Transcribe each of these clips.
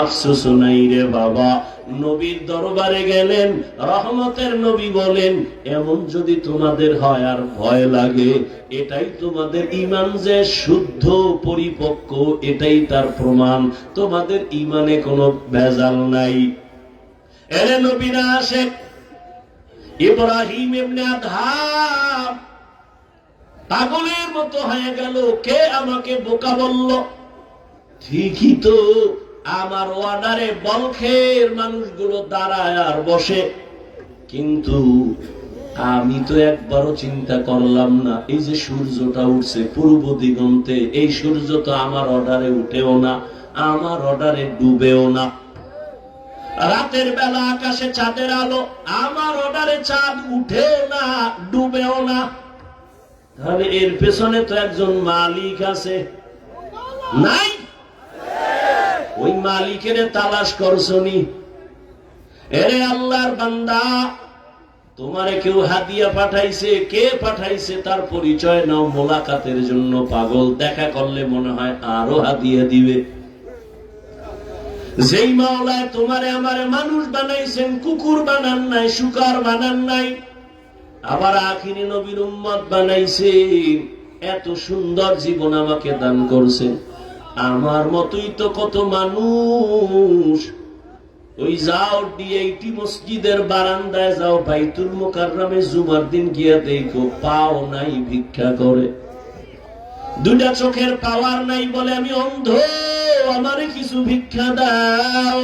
আফসোস নাই বাবা। নবীর দরবারে গেলেন, রহমতের নবী বলেন, এমন যদি তোমাদের হয় আর ভয় লাগে, এটাই তোমাদের ইমান যে শুদ্ধ, পরিপক্ক, এটাই তার প্রমাণ। তোমাদের ইমানে কোনো ভেজাল নাই। নবীরা আসে, ইব্রাহিম এমনি পাগলের মতো হয়ে গেল, কে আমাকে বোকা বলল? ঠিকই তো আমার ওয়ার্ডারে বলখের মানুষগুলো দাঁড়ায় আর বসে। কিন্তু আমি তো একবারও চিন্তা করলাম না, এই যে সূর্যটা উঠছে পূর্ব দিগন্তে, এই সূর্য তো আমার অর্ডারে উঠেও না, আমার অর্ডারে ডুবেও না। রাতের বেলা আকাশে চাঁদের আলো, আমার অর্ডারে চাঁদ উঠে না, ডুবেও না। তাহলে এর পেছনে তো একজন মালিক আছে। নাই মালিকের তালাশ করছনি এরে আল্লাহর বান্দা, তোমারে কেউ হাদিয়া পাঠাইছে, কে পাঠাইছে তার পরিচয় নাও, মোলাকাতের জন্য পাগল। দেখা করলে মনে হয় আরও হাদিয়া দিবে। যেই মাওলায় তোমারে আমারে মানুষ বানাইছেন, কুকুর বানান নাই, শুকার বানান নাই, আবার আখিরি নবীর উম্মত বানাইছে এত সুন্দর জীবন আমাকে দান করছেন। আমার মতোই তো কত মানুষ। ওই যাও ডিএইটি মসজিদের বারান্দায় যাও, বাইতুল মোকাররমে জুমার দিন গিয়া দেখো, পাও নাই ভিক্ষা করে। দুটা চোখের পাওয়ার নাই বলে আমি অন্ধ, আমারে কিছু ভিক্ষা দাও।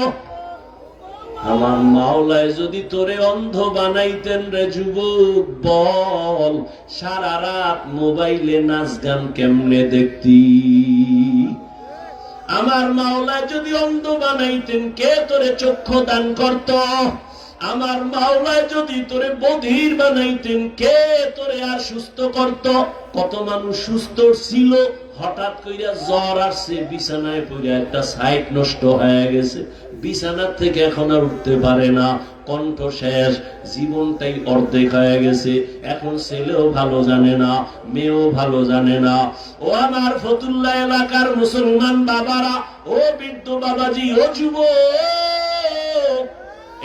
আমার মাওলায় যদি তোরে অন্ধ বানাইতেন রে যুবক, বল, সারা রাত মোবাইলে নাচ গান কেমনে দেখতি? আমার মাওলা যদি অন্ধ বানাইতেন, কে তোরে চক্ষু দান করত? আমার মাওলা যদি তোরে বধির বানাইতেন, কে তোরে আর সুস্থ করত? কত মানুষ সুস্থ ছিল হঠাৎ কইরা জ্বর আসছে, বিছানায় পড়ে একটা সাইট নষ্ট হয়ে গেছে। বিছানার থেকে এখন আর উঠতে পারে না, কণ্ঠ শেষ, জীবনটাই অর্ধেক হয়ে গেছে। এখন ছেলেও ভালো জানে না, মেয়েও ভালো জানে না। ও আমার ফতুল্লা এলাকার মুসলমান বাবারা, ও বৃদ্ধ বাবাজি, ও যুবক,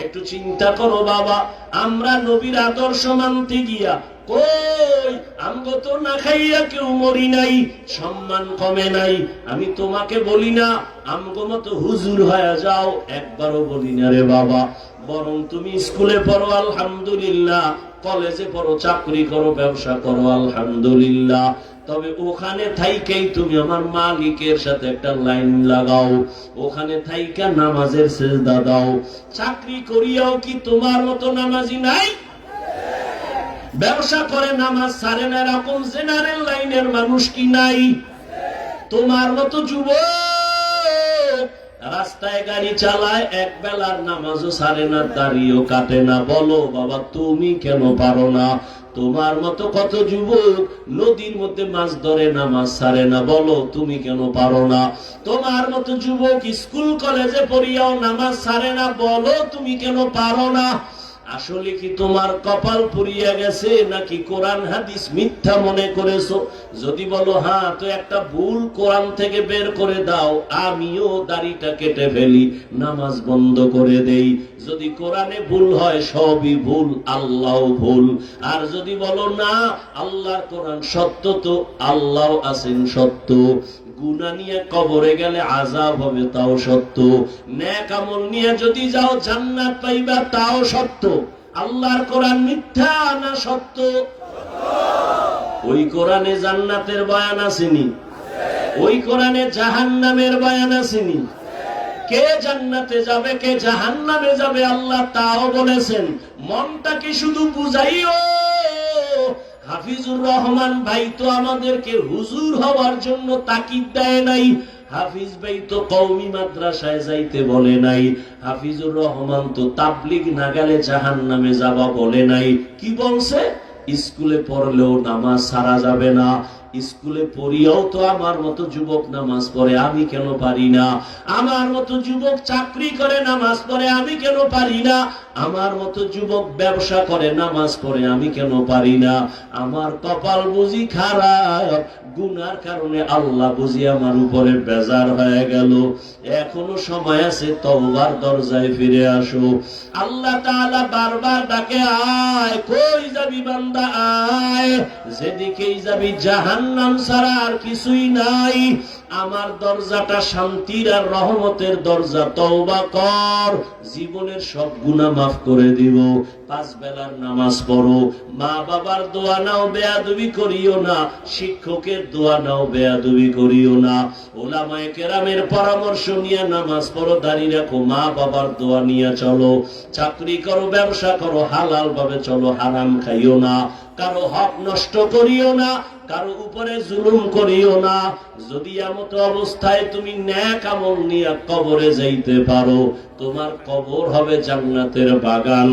একটু চিন্তা করো বাবা, আমরা নবীর আদর্শ মানতে গিয়া কই আমগো তো না খাইয়া কেউ মরি নাই, সম্মান কমে নাই। আমি তোমাকে বলি না, আমগো মতো হুজুর হয়ে যাও, একবারও বলি না রে বাবা। বরং তুমি স্কুলে পড়ো, আলহামদুলিল্লাহ। কলেজে পড়ো, চাকরি করো, ব্যবসা করো, আলহামদুলিল্লাহ। তবে ওখানে থাইকেই তুমি আমার মালিকের সাথে একটা লাইন লাগাও। ওখানে থাইকা নামাজের শেষ দাও। চাকরি করিয়াও কি তোমার মতো নামাজি নাই? ব্যবসা করে নামাজ সারে না এরকম জেনারেল লাইনের মানুষ কি নাই? তোমার মতো যুবক রাস্তায় গাড়ি চালায়, এক বেলার নামাজও সারে না দাঁড়িয়েও কাটে না। বলো, বাবা, তুমি কেন পারো না? তোমার মতো কত যুবক নদীর মধ্যে মাছ ধরে, নামাজ সারে না। বলো, তুমি কেন পারো না? তোমার মতো যুবক স্কুল, কলেজে পড়িয়াও নামাজ সারে না। বলো, তুমি কেন পারো না? আসলে কি তোমার কপাল পুড়িয়া গেছে নাকি কোরআন হাদিস মিথ্যা মনে করেছ? যদি বলো হ্যাঁ তো একটা ভুল কোরআন থেকে বের করে দাও, আমিও দাড়িটা কেটে ফেলি, নামাজ বন্ধ করে দেই। যদি কোরআনে ভুল হয়, সবই ভুল আল্লাহ ভুল। আর যদি বলো, না, আল্লাহর কোরআন সত্য তো আল্লাহ আছেন সত্য। গুনা নিয়ে কবরে গেলে আজাব হবে, তাও সত্য। ন্যাক আমল নিয়ে যদি যাও জান্নাত পাইবা, তাও সত্য। আল্লাহর কোরআন মিথ্যা না সত্য? ওই কোরআনে জান্নাতের বয়ান আসেনি। ওই কোরআনে জাহান্নামের বয়ান আসেনি। কে জান্নাতে যাবে, কে জাহান্নামে যাবে, আল্লাহ তাও বলেছেন, মনটাকে শুধু বুঝাইও। হাফিজুর রহমান ভাই তো আমাদেরকে হুজুর হওয়ার জন্য তাকিদ দেয় নাই। হাফিজ ভাই তো কৌমি মাদ্রাসায় যাইতে বলে নাই। হাফিজুর রহমান তো তাবলিগ নাগালে জাহান নামে যাবা বলে নাই। কি বলছে? স্কুলে পড়লেও নামাজ সারা যাবে না। স্কুলে পড়িয়াও তো আমার মতো যুবক নামাজ পড়ে, আমি কেন পারি না? আমার মতো যুবক চাকরি করে, নামাজ পড়ে, আমি কেন পারি না? আমার মতো যুবক ব্যবসা করে, নামাজ পড়ে, আমি কেন পারি না? আমার কপাল বুঝি খারাপ, গুনার কারণে আল্লাহ বুঝি আমার উপরে বেজার হয়ে গেল। এখনও সময় আছে, তওবার দরজায় ফিরে আসো। আল্লাহ তাআলা বারবার ডাকে, আয়, কই যাবি বান্দা, আয়? যেদিকেই যাবি জাহান্নাম ছাড়া আর কিছুই নাই। আমার দরজাটা শান্তির আর রহমতের দরজা। তওবা কর, জীবনের সব গুনাহ মাফ করে দিব। পাঁচ বেলার নামাজ পড়ো। মা বাবার দোয়া নাও, বেয়াদবি করিও না। শিক্ষকের দোয়া নাও, বেয়াদবি করিও না। ওলামায়ে কেরামের পরামর্শ নিয়ে নামাজ পড়ো। দাঁড়িয়ে রাখো, মা বাবার দোয়া নিয়ে চলো। চাকরি করো, ব্যবসা করো, হালাল ভাবে চলো, হারাম খাইও না। কারও হক নষ্ট করিও না। কারও উপরে জুলুম করিও না। যদি এমত অবস্থায় তুমি ন্যাক আমল নিয়ে কবরে যাইতে পারো, তোমার কবর হবে জান্নাতের বাগান।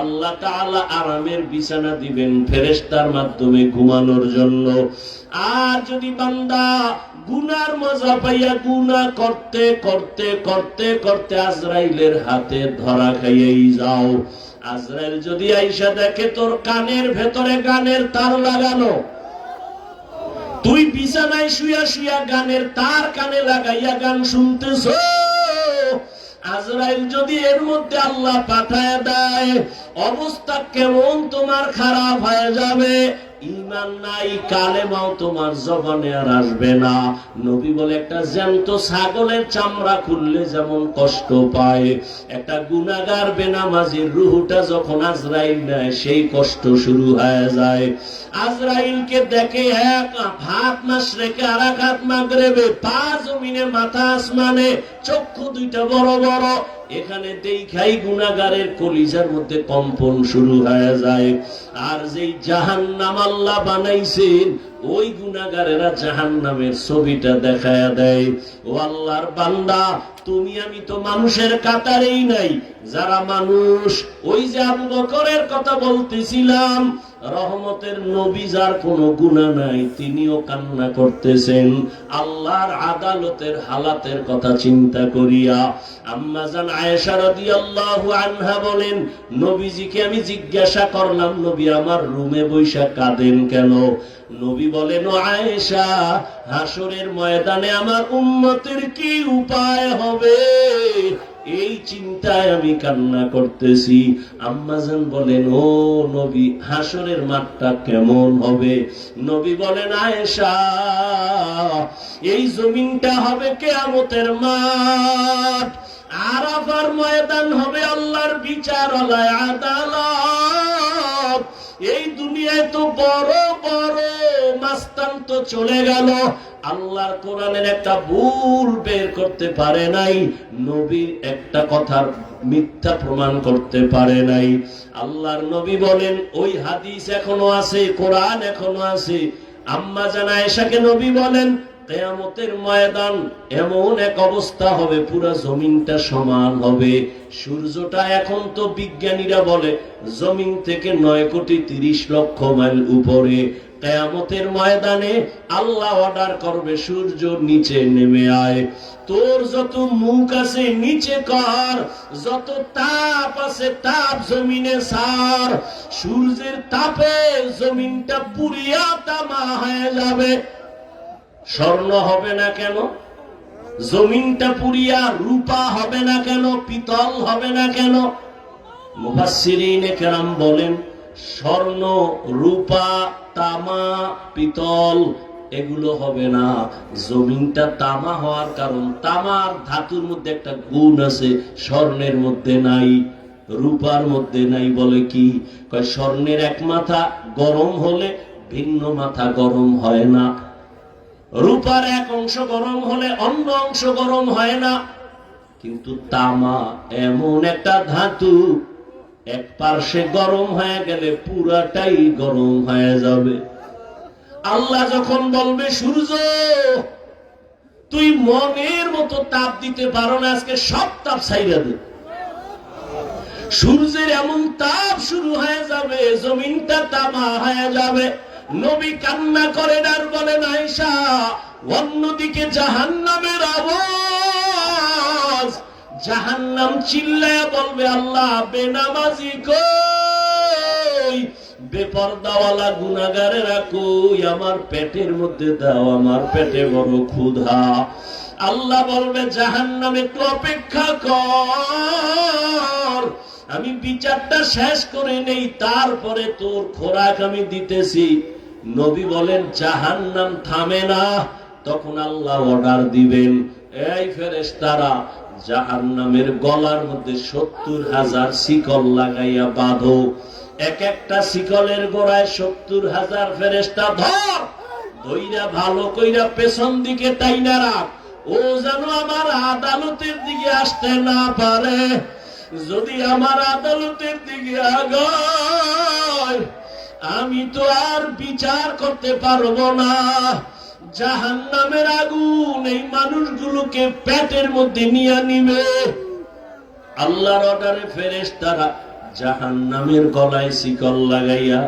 আল্লাহ তাআলা আরামের বিছানা দিবেন ফেরেশতার মাধ্যমে ঘুমানোর জন্য। আর যদি বান্দা গুনার মজা পাইয়া গুনা করতে করতে করতে করতে আজরাইলের হাতে ধরা খাইয়েই যাও। আজরাইল যদি আইসা দেখে তোর কানের ভেতরে গানের তার লাগানো তুই বিছানায় শুয়া শুয়া গানের তার কানে লাগাইয়া গান শুনতেছ? আজরাইল যদি এর মধ্যে আল্লাহ পাঠায় দেয়, অবস্থা কেমন তোমার খারাপ হয়ে যাবে? ইমান নাই, কালেমাও তোমার জবানে আর আসবে না। নবী বলে, একটা জ্যান্ত ছাগলের চামড়া খুললে যেমন কষ্ট পায়, একটা গুনাগার বেনামাজির রুহুটা যখন আজরাইল নেয়, সেই কষ্ট শুরু হয়ে যায়। আজরাইলকে দেখে হাত মাস রেখে আর এক হাত পা জমিনে, মাথা আসমানে, চক্ষু দুইটা বড় বড় এখানে দেখাই গুনাগারের কলিজার মধ্যে কম্পন শুরু হয়ে যায়। আর যেই জাহান নাম আল্লাহ বানাইছেন, ওই গুনাগারেরা জাহান নামের ছবিটা দেখায়া দেয়। ও আল্লাহর বান্দা, তুমি, আমি তো মানুষের কাতারেই নাই। যারা মানুষ, ওই যে আবু বকরের কথা বলতেছিলাম রহমতের নবী যার কোনো গুণা নাই, তিনিও কান্না করতেছেন। আল্লাহর আদালতের হালাতের কথা চিন্তা করিয়া আয়েশা আনহা বলেন, নবীজিকে আমি জিজ্ঞাসা করলাম, নবী, আমার রুমে বৈশা কাঁদেন কেন? নবী বলেন আয়েশা হাসরের ময়দানে আমার উম্মতের কি উপায় হবে? এই চিন্তায় আমি কান্না করতেছি। আম্মাজান বলেন, ও নবী, হাসরের মাঠটা কেমন হবে? নবী বলেন, আয়েশা, এই জমিনটা হবে কেয়ামতের মাঠ। আরাফার ময়দান হবে আল্লাহর বিচারালয়, আদালত। এই দুনিয়ায় তো বড় বড় মাস্তান তো চলে গেল। আল্লাহর কোরআনের একটা ভুল বের করতে পারে নাই, নবীর একটা কথার মিথ্যা প্রমাণ করতে পারে নাই। আল্লাহর নবী বলেন, ওই হাদিস এখনও আছে, কোরআন এখনও আছে। আম্মা জানা এসাকে নবী বলেন কেয়ামতের ময়দান এমন এক অবস্থা হবে, পুরা জমিনটা সমান হবে। সূর্যটা এখন তো বিজ্ঞানীরা বলে, জমিন থেকে নয় কোটি তিরিশ লক্ষ মাইল উপরে। কেয়ামতের ময়দানে আল্লাহ অর্ডার করবে, সূর্য নিচে নেমে আয়। তোর যত মুখ আছে নিচে কর, যত তাপ আছে তাপ জমিনে সার। সূর্যের তাপে জমিনটা পুরিয়া তামা হয়ে যাবে। স্বর্ণ হবে না কেন? জমিনটা পুরিয়া রূপা হবে না কেন? পিতল হবে না কেন? কেরাম বলেন, স্বর্ণ, রূপা, তামা, পিতল, এগুলো হবে না। জমিনটা তামা হওয়ার কারণ, তামার ধাতুর মধ্যে একটা গুণ আছে, স্বর্ণের মধ্যে নাই, রূপার মধ্যে নাই বলে কি? স্বর্ণের এক মাথা গরম হলে ভিন্ন মাথা গরম হয় না। রূপার এক অংশ গরম হলে অন্য অংশ গরম হয় না। কিন্তু তামা এমন একটা ধাতু, এক পার্শ্বে গরম হয়ে গেলে পুরাটাই গরম হয়ে যাবে। আল্লাহ যখন বলবে, সূর্য, তুই মনের মতো তাপ দিতে পারো না, আজকে সব তাপ ছাইরা দে। সূর্যের এমন তাপ শুরু হয়ে যাবে, জমিনটা তামা হয়ে যাবে। নবী কান্না করেন আর বলেন আয়সা অন্যদিকে জাহান্নামের আওয়াজ। জাহান্নাম চিল্লায় বলবে, আল্লাহ, বেনামাজি কই? আমার পেটের মধ্যে দাও, আমার পেটে বড় ক্ষুধা। আল্লাহ বলবে, জাহান্নাম একটু অপেক্ষা কর। আমি বিচারটা শেষ করে নেই, তারপরে তোর খোরাক আমি দিতেছি। নবী বলেন, জাহান্নাম থামে না। তখন আল্লাহ অর্ডার দিবেন, এই ফেরেশতারা, জাহান্নামের গলার মধ্যে সত্তর হাজার শিকল লাগাইয়া বাঁধো। এক একটা শিকলের গোড়ায় সত্তর হাজার ফেরেস্তা ধর। ধইরা ভালো কইরা পেছন দিকে টাইনা রাখ। ও যেন আমার আদালতের দিকে আসতে না পারে। যদি আমার আদালতের দিকে আগায় আমি তো আর বিচার করতে পারব না। জাহান নামের আগুন এই মানুষগুলোকে পেটের মধ্যে নিয়ে নিবে। আল্লাহর অর্ডারে ফেরেস তারা জাহান নামের গলায় শিকল লাগাইয়া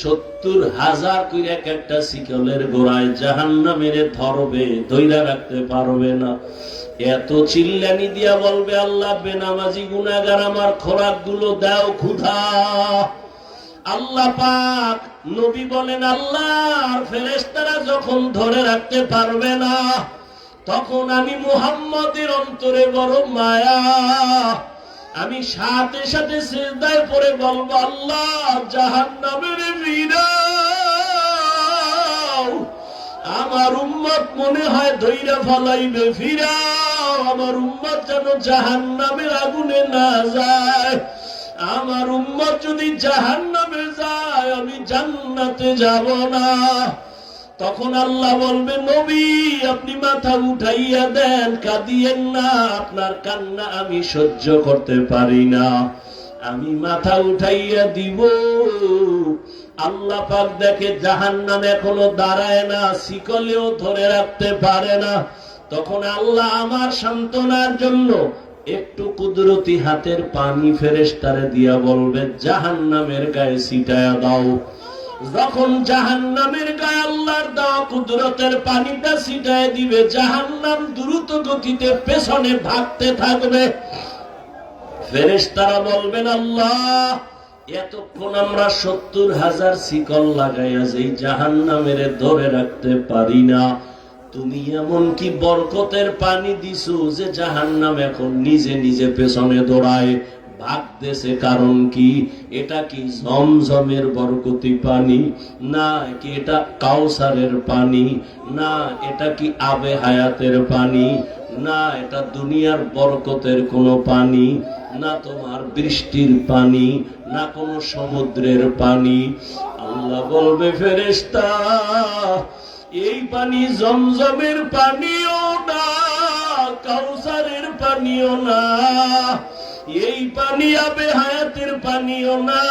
সত্তর হাজার করে এক একটা শিকলের গোড়ায় জাহান নামের ধরবে ধৈরা রাখতে পারবে না। এত চিল্লানি দিয়া বলবে, আল্লাহ বেনামাজি গুনাগার আমার খোরাকগুলো দাও ক্ষুধা। আল্লাহ পাক নবী বলেন, আল্লাহর ফেরেশতারা যখন ধরে রাখতে পারবে না, তখন আমি মুহাম্মদের অন্তরে বড় মায়া। আমি সাথে সাথে সিজদায় পড়ে বলব, আল্লাহ জাহান্নামের ফিরাও। আমার উম্মত মনে হয় ধৈরা ফলাইবে, ফিরাও। আমার উম্মত যেন জাহান্নামের আগুনে না যায়। আমার উম্মত যদি জাহান্নামে যায়, আমি জান্নাতে যাব না। তখন আল্লাহ বলবে, নবী, আপনি মাথা উঠাইয়া দেন, কাঁদিয়েন না, আপনার কান্না আমি সহ্য করতে পারি না। আমি মাথা উঠাইয়া দিব। আল্লাহ পাক দেখে জাহান্নাম এখনও দাঁড়ায় না, শিকলেও ধরে রাখতে পারে না। তখন আল্লাহ আমার সান্ত্বনার জন্য একটু কুদরতি হাতের পানি ফেরেস্তারে দিয়া বলবে, জাহান্নামের গায়ে ছিটায়া দাও। যখন জাহান্নামের গায়ে আল্লাহর দেওয়া কুদরতের পানিটা ছিটায় দিবে, জাহান্নাম দ্রুত গতিতে পেছনে ভাগতে থাকবে। ফেরেশতারা বলবেন, আল্লাহ, এতক্ষণ আমরা সত্তর হাজার শিকল লাগাইয়া যেই জাহান্নামের ধরে রাখতে পারি না তুমি এমন কি বরকতের পানি দিছো যে জাহান্নাম এখন নিজে নিজে পেছনে দৌড়ায়? ভাগতেছে কারণ কি? এটা কি জমজমের বরকতি পানি? না, কি এটা কাউসারের পানি? না, এটা কি আবে হায়াতের পানি? না, এটা দুনিয়ার বরকতের কোনো পানি? না, তোমার বৃষ্টির পানি? না, কোনো সমুদ্রের পানি? আল্লাহ বলবে ফেরেস্তা এই পানি জমজমের পানিও না, কাউসারের পানিও না। এই পানি আবে হায়াতের পানিও না।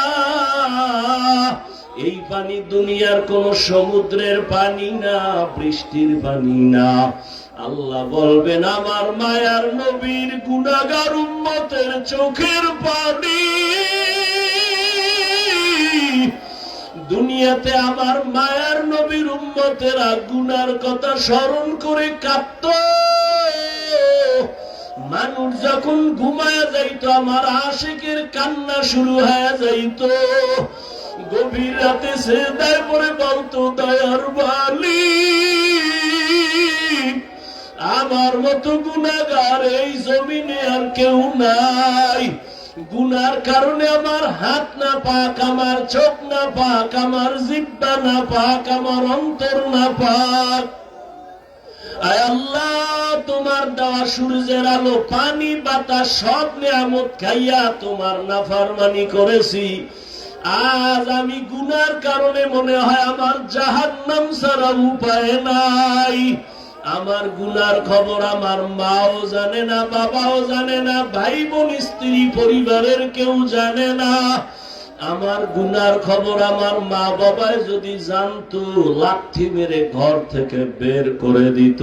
এই পানি দুনিয়ার কোন সমুদ্রের পানি না, বৃষ্টির পানি না। আল্লাহ বলবেন, আমার মায়ার নবীর গুণাগার উম্মতের চোখের পানি। দুনিয়াতে আমার মায়ার নবীর উম্মতেরা গুনার কথা স্মরণ করে কাঁদত। মানুষ যখন ঘুমায় যাইতো, আমার আশেকের কান্না শুরু হয়ে যাইতো। গভীর রাতে সে দায় পরে বলতো, দয়ার বালি আমার মতো গুণাগার এই জমিনে আর কেউ নাই। গুনার কারণে আমার হাত না পাক, আমার চোখ না পাক, আমার জিব্বা না পাক, আমার অন্তর না পাক। সূর্যের আলো, পানি খাইয়া তোমার করেছি। আজ আমি গুনার কারণে মনে হয় আমার জাহান্নাম উপায় নাই। আমার গুনার খবর আমার মাও জানে না, বাবাও জানে না ভাই বোন স্ত্রী, পরিবারের কেউ জানে না। আমার গুনার খবর আমার মা বাবায় যদি জানতো, লাঠি মেরে ঘর থেকে বের করে দিত।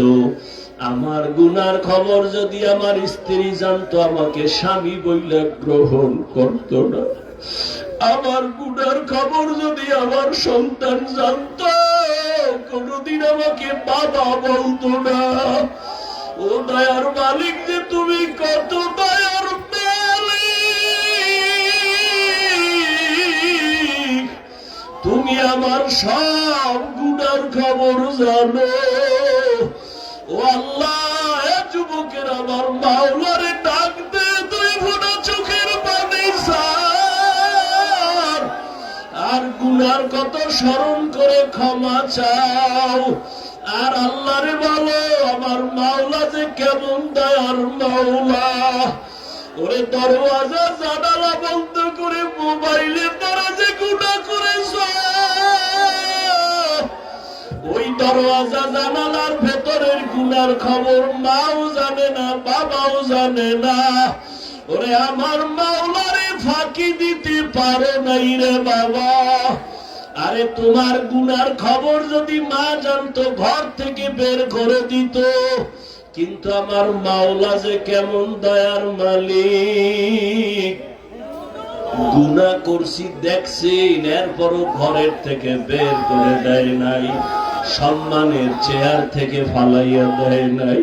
আমার গুনার খবর যদি আমার স্ত্রী জানতো, আমাকে স্বামী বইলে গ্রহণ করতো না। আমার গুনার খবর যদি আমার সন্তান জানত কোনদিন আমাকে বাবা বলতো না। ও দয়ার মালিক যে তুমি কত দয়ার তুমি আমার সব গুনার খবর জানো। ও আল্লাহ যুবকের আমার মাওলারে ডাক আর গুনার কত স্মরণ করে ক্ষমা চাও। আর আল্লাহরে বলো, আমার মাওলা যে কেমন দয়ার মাওলা। ওরে দরওয়াজা জানালা বন্ধ করে মোবাইলে তারা যে গুণা করেছ। ওই দরওয়াজা জানালার ভেতরের গুনার খবর মাও জানে না, বাবাও জানে না। ওরে আমার মাওলারে ফাঁকি দিতে পারে নাই রে বাবা। আরে তোমার গুনার খবর যদি মা জানতো, ঘর থেকে বের করে দিত। কিন্তু আমার মাওলা যে কেমন দয়ার মালিক। গুনা করছি, দেখছি, এরপরও ঘরের থেকে বের করে দেয় নাই। সম্মানের চেয়ার থেকে ফালাইয়া দেয় নাই।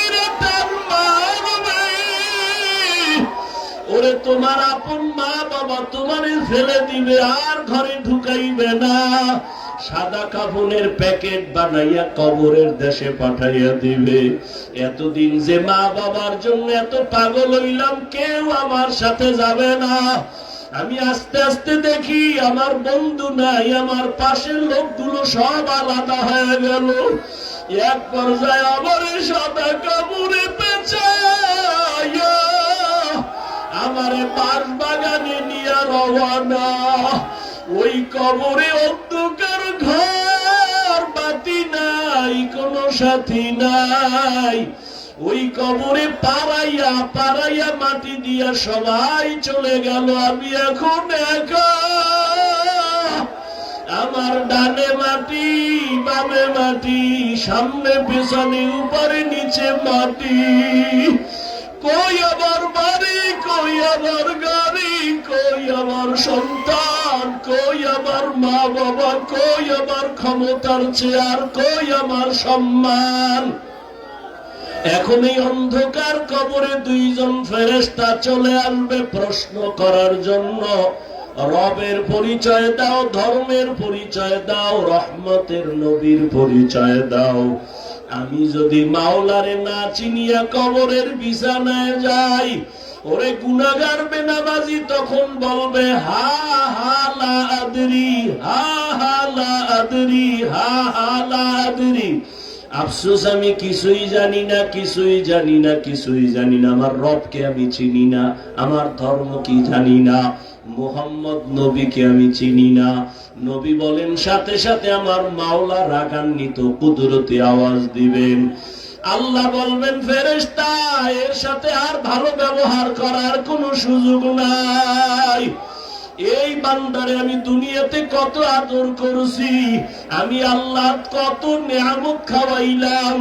ওরে তোমার আপন মা বাবা তোমারে ফেলে দিবে, আর ঘরে ঢুকাইবে না। সাদা কাপড়ের প্যাকেট বানাইয়া কবরের দেশে পাঠাইয়া দিবে। এতদিন যে মা বাবার জন্য এত পাগল হইলাম, কেউ আমার সাথে যাবে না। আমি আস্তে আস্তে দেখি আমার বন্ধু নাই, আমার পাশের লোকগুলো সব আলাদা হয়ে গেল। এক পর্যায়ে আমার সাদা কাপড়ে পেঁচাইয়া আমারে পাশ বাগানে নিয়ে রওয়ানা ওই কবরে অন্ধকার ঘর, বাতি নাই, কোনো সাথী নাই। ওই কবরে পাড়াইয়া পাড়াইয়া মাটি দিয়া সবাই চলে গেল, আমি এখন আমার ডানে মাটি, বামে মাটি, সামনে, পেছনে, উপরে, নিচে মাটি। কই আমার বাড়ি, কই আমার গাড়ি, কই আমার সন্তান, কই আমার মা বাবা, কই আমার ক্ষমতার চেয়ার, কই আমার সম্মান। এখন এই অন্ধকার কবরে দুইজন ফেরেস্তা চলে আসবে প্রশ্ন করার জন্য। রবের পরিচয় দাও, ধর্মের পরিচয় দাও, রহমতের নবীর পরিচয় দাও। আমি যদি মাওলারে না চিনিয়া কবরের বিছানায় যাই, ওরে গুনাগার বেনাবাজি তখন বলবে, হা হা, লা আদরি, হা হা, লা আদরি, হা হা, লা আদরি। আফসোস, আমি কিছুই জানি না, কিছুই জানি না, কিছুই জানি না, আমার রবকে আমি চিনি না, আমার ধর্ম কি জানি না। মোহাম্মদ নবীকে আমি চিনি না। নবী বলেন, সাথে সাথে আমার মাওলা রাগান্বিত, কুদরতি আওয়াজ দিবেন। আল্লাহ বলবেন ফেরেস্তা এর সাথে আর ভালো ব্যবহার করার কোনো সুযোগ নাই। এই বান্দারে আমি দুনিয়াতে কত আদর করছি, আমি আল্লাহ কত নিয়ামত খাওয়াইলাম,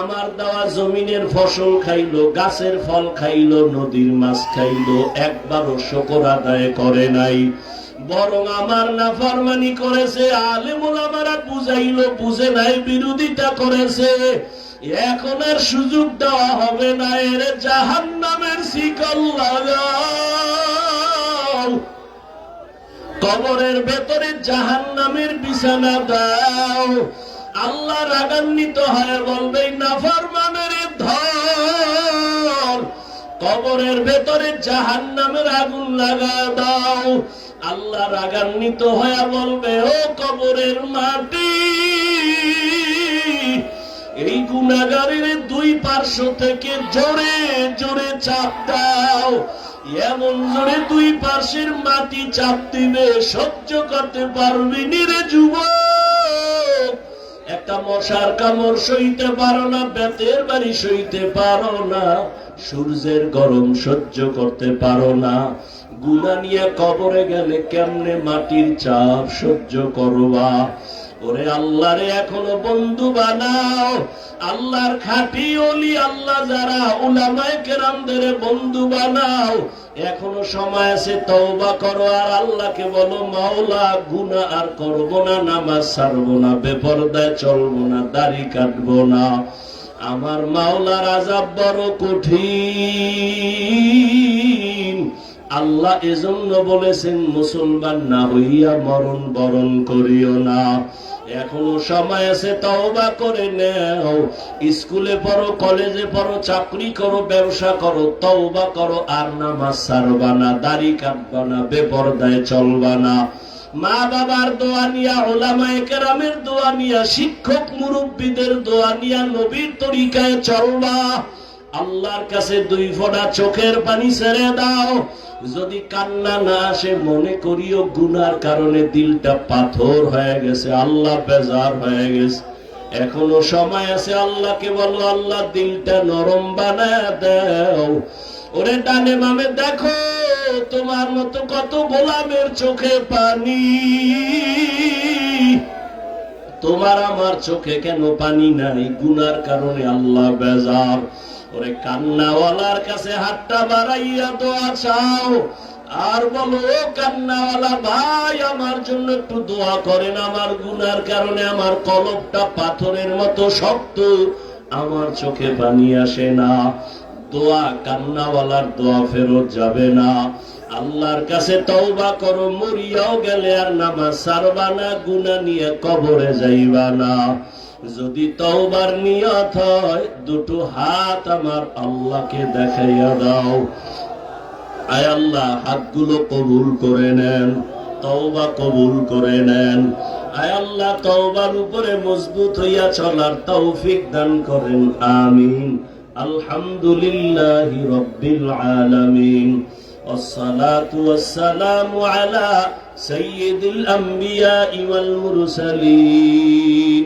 আমার দেওয়া জমিনের ফসল খাইলো, গাছের ফল খাইলো, নদীর মাছ খাইলো, একবারও শকর আদায় করে নাই। বরং আমার নাফরমানি করেছে, আলেমুল আমারা বুঝাইলো, বুঝে নাই, বিরোধিতা করেছে। এখন আর সুযোগ দেওয়া হবে না, এর জাহান নামের শিকল লাগাও। কবরের ভেতরে জাহান নামের বিছানা দাও। আল্লাহ রাগান্বিত হয়ে, বলবে নাফরমানের ধর। কবরের ভেতরে জাহান নামের আগুন লাগা দাও। আল্লাহ রাগান্বিত হয়ে, বলবে, ও কবরের মাটি, এই গুণাগারের দুই পার্শ্ব থেকে জোরে জোরে চাপ দাও। এমন জোরে দুই পাশের মাটি সহ্য করতে পারবি নি রে যুবক। একটা মশার কামড় সইতে পারো না, বেতের বাড়ি সইতে পারো না, সূর্যের গরম সহ্য করতে পারো না। গুনা নিয়ে কবরে গেলে কেমনে মাটির চাপ সহ্য করবা? ওরে আল্লাহরে এখনও বন্ধু বানাও। আল্লাহর খাটি অলি আল্লাহ যারা, উলামায়ে কেরামদের বন্ধু বানাও। এখনও সময় আছে, তওবা করো, আর আল্লাহকে বলো, মাওলা, গুনাহ আর করব না, নামাজ ছাড়বো না, বেপরদায় চলবো না, দাড়ি কাটবো না। আমার মাওলার আজাব বড় কঠিন। আল্লাহ এজন্য বলেছেন, মুসলমান না হইয়া মরণ বরণ করিও না। এখনও সময় আছে, তওবা করে নেও। স্কুলে পড়ো, কলেজে পড়ো, চাকরি করো, ব্যবসা করো, তওবা করো, আর নামাজ ছাড়বা না, দাড়ি কাটবা না, বেপরদায় চলবা না। মা বাবার দোয়া নিয়া, ওলামায়ে কেরামের দোয়া নিয়া, শিক্ষক মুরব্বীদের দোয়া নিয়া, নবীর তরিকায় চলবা। আল্লাহর কাছে দুই ফোঁটা চোখের পানি ছেড়ে দাও। যদি কান্না না আসে, মনে করিও গুনার কারণে দিলটা পাথর হয়ে গেছে, আল্লাহ বেজার হয়ে গেছে। এখনও সময় আছে, আল্লাহকে বলো, আল্লাহ, দিলটা নরম বানায় দাও। ওরে ডানে মামে দেখো, তোমার মতো কত গোলামের চোখে পানি। তোমার আমার চোখে কেন পানি নাই? গুনার কারণে আল্লাহ বেজার। ওরে কান্নাওয়ালার কাছে হাতটা বাড়াইয়া দোয়া চাও। আর বলো কান্নাওয়ালা ভাই, আমার জন্য একটু দোয়া করেন। আমার গুনার কারণে আমার কলবটা পাথরের মতো শক্ত। আমার চোখে পানি আসে না। দোয়া কান্নাওয়ালার দোয়া ফেরত যাবে না। আল্লাহর কাছে তওবা করো, মরিয়াও গেলে আর নামাজ সারবা না গুনা নিয়ে কবরে যাইবা না। যদি তওবার নিয়ত হয় দুটো হাত আমার আল্লাহকে দেখাইয়া দাও আয় আল্লাহ হাতগুলো কবুল করে নেন তওবা কবুল করে নেন আয় আল্লাহ তওবার উপরে মজবুত হইয়া চলার তৌফিক দান করেন আমিন আলহামদুলিল্লাহি রাব্বিল আলামিন والصلاة والسلام على سيد الأنبياء والمرسلين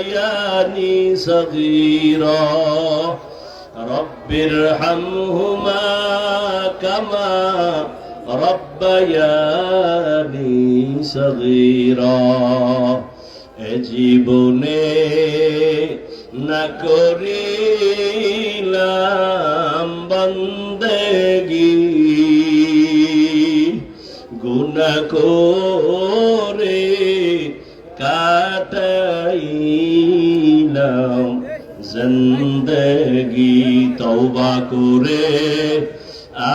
ربياني صغيرا رب ارحمهما كما ربياني صغيرا এ জীবনে না করিলাম বন্দেগী গুনা করে জিন্দগি তওবা করে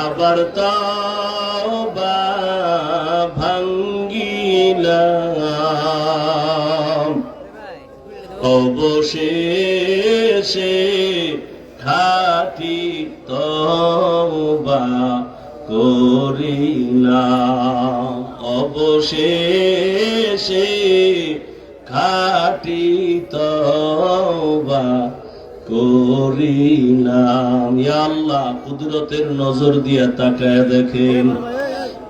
আবার তওবা ভাঙ্গিলাম। অবশেষে খাটি তওবা করিলাম। অবশেষে খাটি তওবা ইয়া আল্লাহ, কুদরতের নজর দিয়ে তাকায় দেখেন।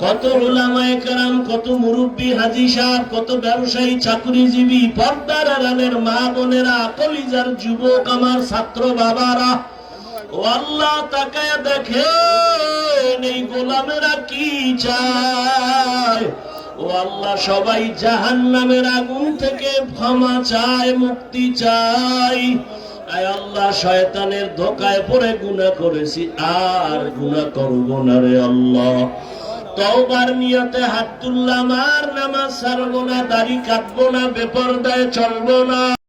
কত ওলামায়ে কেরাম, কত মুরব্বী হাজি সাহেব, কত ব্যবসায়ী, চাকরিজীবী, পর্দার আড়ালের মা বোনেরা, কলিজার যুবক আমার ছাত্র বাবারা। আল্লাহ, তাকায় এই গোলামেরা কি চায়? ও আল্লাহ, সবাই জাহান নামের আগুন থেকে ক্ষমা চায়, মুক্তি চায়। আয় আল্লাহ, শয়তানের ধোকায় পড়ে গুণা করেছি, আর গুণা করব না রে আল্লাহ। তওবার নিয়তে হাত তুললাম, আর নামাজ ছাড়বো না, দাড়ি কাটবো না, বেপরদায় চলবো না।